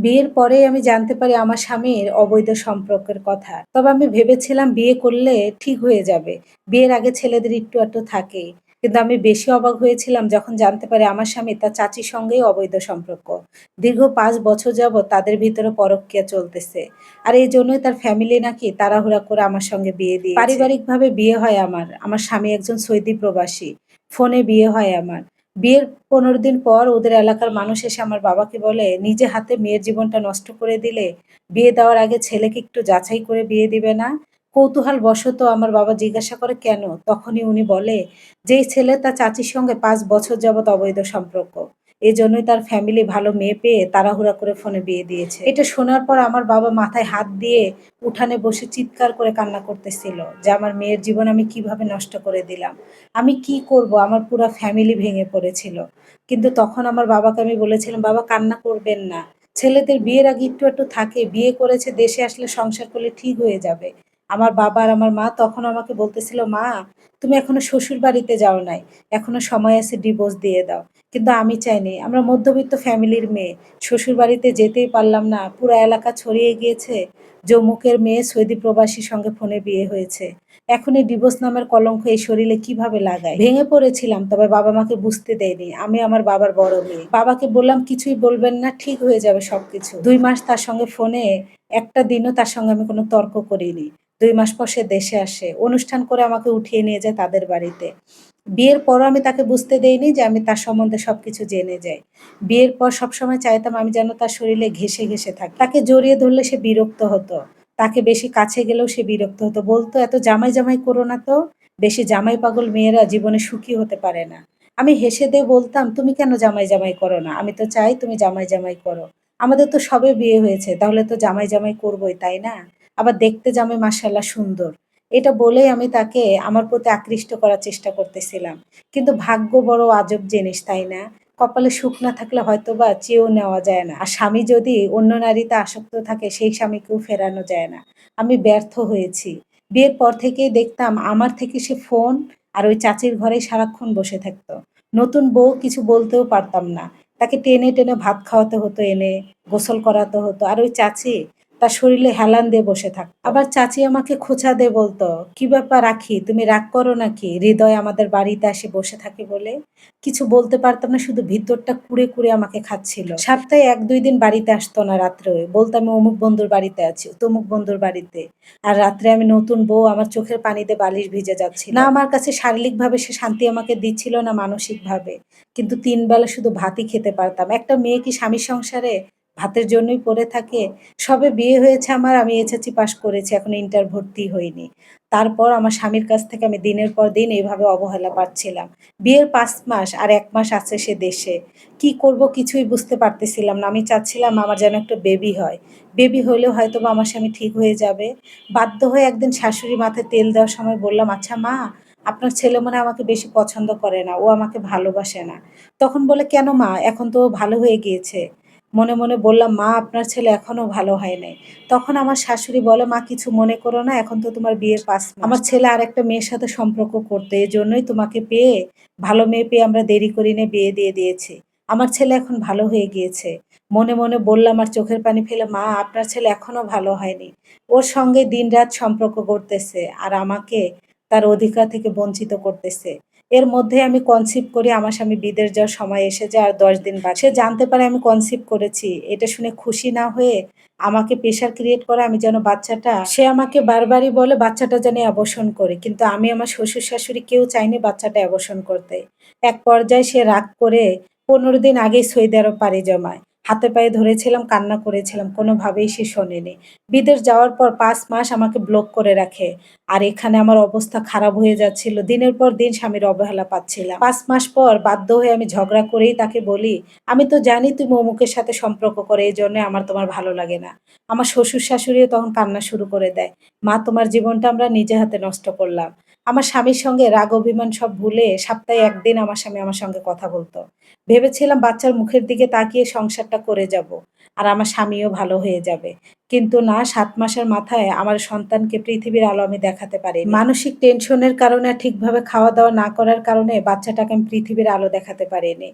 বিয়ের পরেই আমি জানতে পারি আমার স্বামীর অবৈধ সম্পর্কের কথা। তবে আমি ভেবেছিলাম বিয়ে করলে ঠিক হয়ে যাবে। বিয়ের আগে ছেলেদের একটু আধটু থাকেই। কিন্তু আমি বেশি অবাক হয়েছিলাম যখন জানতে পারি আমার স্বামী তার চাচির সঙ্গেই অবৈধ সম্পর্ক। দীর্ঘ পাঁচ বছর যাবৎ তাদের ভিতরে পরকীয়া চলতেছে। আর এই জন্যই তার ফ্যামিলি নাকি তাড়াহুড়া করে আমার সঙ্গে বিয়ে দিয়েছে। পারিবারিকভাবে বিয়ে হয় আমার। আমার স্বামী একজন সৌদি প্রবাসী। ফোনে বিয়ে হয় আমার। বিয়ের ১৫ দিন পর ওদের এলাকার মানুষ এসে আমার বাবাকে বলে, "নিজে হাতে মেয়ের জীবনটা নষ্ট করে দিলে, বিয়ে দেওয়ার আগে ছেলেকে একটু যাচাই করে বিয়ে দিবে না?" কৌতূহল বশত আমার বাবা জিজ্ঞাসা করে, "কেন?" তখনই উনি বলে, "যেই ছেলে তার চাচির সঙ্গে পাঁচ বছর যাবৎ অবৈধ সম্পর্ক। এজন্যই তার ফ্যামিলি ভালো মেয়ে পেয়ে তাড়াহুড়া করে ফোনে বিয়ে দিয়েছে।" এটা শোনার পর আমার বাবা মাথায় হাত দিয়ে উঠানে বসে চিৎকার করে কান্না করতেছিল যে, "আমার মেয়ের জীবন আমি কীভাবে নষ্ট করে দিলাম? আমি কি করব? আমার পুরো ফ্যামিলি ভেঙে পড়েছিল।" কিন্তু তখন আমার বাবাকে আমি বলেছিলাম, "বাবা কান্না করবেন না। ছেলেদের বিয়ের আগে একটু, একটু থাকে। বিয়ে করেছে দেশে আসলে সংসার করলে ঠিক হয়ে যাবে।" আমার বাবা আর আমার মা তখন আমাকে বলতেছিল, "মা তুমি এখনও শ্বশুরবাড়িতে যাও নাই। এখনও সময় আছে ডিভোর্স দিয়ে দাও।" কিন্তু আমি চাইনি। আমরা মধ্যবিত্ত ফ্যামিলির মেয়ে। শ্বশুরবাড়িতে যেতেই পারলাম না। পুরো এলাকা ছড়িয়ে গিয়েছে যে অমুকের মেয়ে সৌদি প্রবাসীর সঙ্গে ফোনে বিয়ে হয়েছে। এখন এই ডিভোর্স নামের কলঙ্ক এই শরীরে কীভাবে লাগায় ভেঙে পড়েছিলাম তবে বাবা মাকে বুঝতে দেয়নি। আমি আমার বাবার বড় মেয়ে। বাবাকে বললাম, "কিছুই বলবেন না, ঠিক হয়ে যাবে সবকিছু।" দুই মাস তার সঙ্গে ফোনে একটা দিনও তার সঙ্গে আমি কোনো তর্ক করিনি। ২ মাস পর সে দেশে আসে। অনুষ্ঠান করে আমাকে উঠিয়ে নিয়ে যায় তাদের বাড়িতে। বিয়ের পরও আমি তাকে বুঝতে দেইনি যে আমি তার সম্বন্ধে সবকিছু জেনে যাই। বিয়ের পর সবসময় চাইতাম আমি যেন তার শরীরে ঘেঁষে, ঘেঁষে থাকি। তাকে জড়িয়ে ধরলে সে বিরক্ত হতো। তাকে বেশি কাছে গেলেও সে বিরক্ত হতো। বলতো, "এত জামাই, জামাই করো না তো। বেশি জামাই পাগল মেয়েরা জীবনে সুখী হতে পারে না।" আমি হেসে দিয়ে বলতাম, "তুমি কেন জামাই, জামাই করো না? আমি তো চাই তুমি জামাই, জামাই করো। আমাদের তো সবে বিয়ে হয়েছে। তাহলে তো জামাই, জামাই করবোই তাই না? আবার দেখতে জামাই মাশাআল্লাহ সুন্দর।" এটা বলেই আমি তাকে আমার প্রতি আকৃষ্ট করার চেষ্টা করতেছিলাম। কিন্তু ভাগ্য বড় আজব জিনিস, তাই না? কপালে সুখ না থাকলে হয়তো বা চেয়েও নেওয়া যায় না। আর স্বামী যদি অন্য নারীতে আসক্ত থাকে সেই স্বামীকেও ফেরানো যায় না। আমি ব্যর্থ হয়েছি। বিয়ের পর থেকেই দেখতাম আমার থেকে সে ফোন আর ওই চাচির ঘরেই সারাক্ষণ বসে থাকত। নতুন বউ কিছু বলতেও পারতাম না। তাকে টেনে, টেনে ভাত খাওয়াতে হতো এনে, গোসল করাতে হতো। আর ওই চাচি তার শরীরে হেলান দিয়ে বসে থাকত। আবার চাচি আমাকে খোঁচা দিয়ে বলতো, "কি ব্যাপার রাখি তুমি রাগ করো নাকি? হৃদয় আমাদের বাড়িতে আসে বসে থাকে বলে?" কিছু বলতে পারতাম না, শুধু ভিতরটা কুড়ে, কুড়ে আমাকে খাচ্ছিল। সপ্তাহে ১-২ দিন বাড়িতে আসতো না রাত্রে। বলতো, "আমি অমুক বন্ধুর বাড়িতে আছি, তমুক বন্ধুর বাড়িতে।" আর রাত্রে আমি নতুন বউ, আমার চোখের পানিতে বালিশ ভিজে যাচ্ছিল। না আমার কাছে শারীরিকভাবে সে শান্তি আমাকে দিচ্ছিল না মানসিকভাবে। কিন্তু তিন বেলা শুধু ভাতই খেতে পারতাম। একটা মেয়ে কি স্বামীর সংসারে ভাতের জন্যই পড়ে থাকে? সবে বিয়ে হয়েছে আমার, আমি এইচএসসি পাস করেছি, এখন ইন্টার ভর্তি হইনি। তারপর আমার স্বামীর কাছ থেকে আমি দিনের পর দিন এইভাবে অবহেলা পাচ্ছিলাম। বিয়ের পাঁচ মাস আর এক মাস আছে সে দেশে। কি করব কিছুই বুঝতে পারতেছিলাম না। আমি চাচ্ছিলাম আমার যেন একটা বেবি হয়। বেবি হলেও হয়তোবা আমার স্বামী ঠিক হয়ে যাবে। বাধ্য হয়ে একদিন শাশুড়ি মাথায় তেল দেওয়ার সময় বললাম, "আচ্ছা মা, আপনার ছেলে মনে আমাকে বেশি পছন্দ করে না। ও আমাকে ভালোবাসে না।" তখন বলে, "কেন মা? এখন তো ভালো হয়ে গিয়েছে।" মনে, মনে বললাম, "মা আপনার ছেলে এখনও ভালো হয় নাই।" তখন আমার শাশুড়ি বলে, "মা কিছু মনে করো না, এখন তো তোমার বিয়ের পাস আমার ছেলে আরেকটা মেয়ের সাথে সম্পর্ক করতো। এজন্যই তোমাকে পেয়ে, ভালো মেয়ে পেয়ে আমরা দেরি করিনি বিয়ে দিয়ে দিয়েছি। আমার ছেলে এখন ভালো হয়ে গিয়েছে।" মনে, মনে বললাম আর চোখের পানি ফেলে, "মা আপনার ছেলে এখনও ভালো হয়নি। ওর সঙ্গে দিনরাত সম্পর্ক করতেছে আর আমাকে তার অধিকার থেকে বঞ্চিত করতেছে।" এর মধ্যে আমি কনসিভ করি। আমার স্বামী বিদেশ যাওয়ার সময় এসে যায় আর ১০ দিন বাদ সে জানতে পারে আমি কনসিভ করেছি। এটা শুনে খুশি না হয়ে আমাকে প্রেশার ক্রিয়েট করে আমি যেন বাচ্চাটা, সে আমাকে বারবারই বলে বাচ্চাটা যেন অ্যাবর্শন করে কিন্তু আমি আমার শ্বশুর-শাশুড়ি কেউ চাইনি বাচ্চাটা অ্যাবর্শন করতে। এক পর্যায়ে সে রাগ করে ১৫ দিন আগেই সৌদি আরব পাড়ি জমায়। হাতে পায়ে ধরেছিলাম, কান্না করেছিলাম। কোনোভাবেই সে শোনেনি। বিদেশ যাওয়ার পর পাঁচ মাস আমাকে ব্লক করে রাখে। আর এখানে আমার অবস্থা খারাপ হয়ে যাচ্ছিল। দিনের পর দিন স্বামীর অবহেলা পাচ্ছিলাম। পাঁচ মাস পর বাধ্য হয়ে আমি ঝগড়া করেই তাকে বলি, "আমি তো জানি তুমি অমুকের সাথে সম্পর্ক করো, জন্য আমার তোমার ভালো লাগে না।" আমার শ্বশুর-শাশুড়িও তখন কান্না শুরু করে দেয়। "মা তোমার জীবনটা আমরা নিজে হাতে নষ্ট করলাম।" আমার স্বামীর সঙ্গে রাগ, অভিমান সব ভুলে সপ্তাহে একদিন আমার স্বামী আমার সঙ্গে কথা বলতো ভেবেছিলাম বাচ্চার মুখের দিকে তাকিয়ে সংসারটা করে যাব। আর আমার স্বামীও ভালো হয়ে যাবে। কিন্তু না, সাত মাসের মাথায় আমার সন্তানকে পৃথিবীর আলো আমি দেখাতে পারি মানসিক টেনশনের কারণে ঠিকভাবে খাওয়া-দাওয়া না করার কারণে বাচ্চাটাকে আমি পৃথিবীর আলো দেখাতে পারিনি।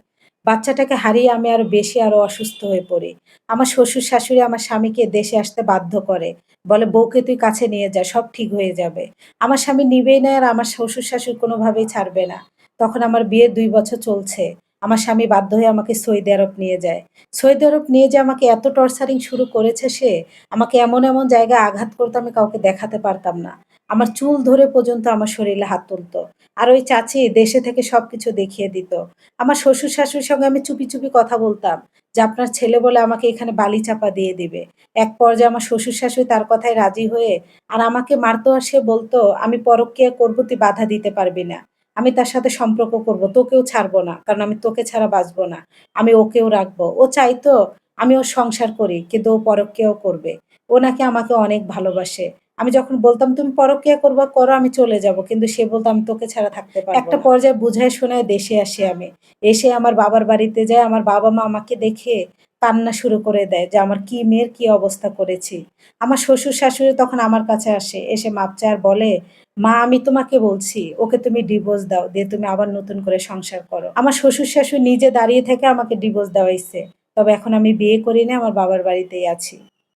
বাচ্চাটাকে হারিয়ে আমি আরও বেশি আরও অসুস্থ হয়ে পড়ি। আমার শ্বশুর-শাশুড়ি আমার স্বামীকে দেশে আসতে বাধ্য করে। বলে, "বউকে তুই কাছে নিয়ে যা, সব ঠিক হয়ে যাবে।" আমার স্বামী নিবেই না আর আমার শ্বশুর-শাশুড়ি কোনোভাবেই ছাড়বে না। তখন আমার বিয়ের দুই বছর চলছে। আমার স্বামী বাধ্য হয়ে আমাকে সৌদি আরব নিয়ে যায়। সৌদি আরব নিয়ে যেয়ে আমাকে এত টর্চারিং শুরু করেছে সে, আমাকে এমন, এমন জায়গায় আঘাত করতো আমি কাউকে দেখাতে পারতাম না। আমার চুল ধরে পর্যন্ত আমার শরীরে হাত তুলত। আর ওই চাচি দেশে থেকে সবকিছু দেখিয়ে দিত। আমার শ্বশুর-শাশুড়ির সঙ্গে আমি চুপি, চুপি কথা বলতাম যে, "আপনার ছেলে বলে আমাকে এখানে বালি চাপা দিয়ে দিবে।" এক পর্যায়ে আমার শ্বশুর-শাশুড়ি তার কথায় রাজি হয়ে আর আমাকে মারতো আর সে বলতো, "আমি পরক্রিয়া করব তুই বাধা দিতে পারবি না। আমি তার সাথে সম্পর্ক করব। তোকেও ছাড়বো না। কারণ আমি তোকে ছাড়া বাঁচবো না। আমি ওকেও রাখব।" ও চাইতো আমি ওর সংসার করি, কিন্তু ও পরক্রিয়াও করবে। ও নাকি আমাকে অনেক ভালোবাসে। আমি যখন বলতাম, "তুমি পরকিয়া করবা, করো আমি চলে যাব।" কিন্তু সে বলতো, "আমি তোকে ছাড়া থাকতে পারব না।" একটা পর্যায়ে বুঝায় শোনায় দেশে আসি আমি। এসে আমার বাবার বাড়িতে যাই, আমার বাবা-মা আমাকে দেখে কান্না শুরু করে দেয় যে, আমার কি মেয়ের কি অবস্থা করেছি। আমার শ্বশুর-শাশুড়ি তখন আমার কাছে আসে। এসে মাপ চায় বলে, "মা আমি তোমাকে বলছি, ওকে তুমি ডিভোর্স দাও। দিয়ে তুমি আবার নতুন করে সংসার করো।" আমার শ্বশুর-শাশুড়ি নিজে দাঁড়িয়ে থেকে আমাকে ডিভোর্স দেওয়াইছে। তবে এখন আমি বিয়ে করি নাই, আমার বাবার বাড়িতেই আছি।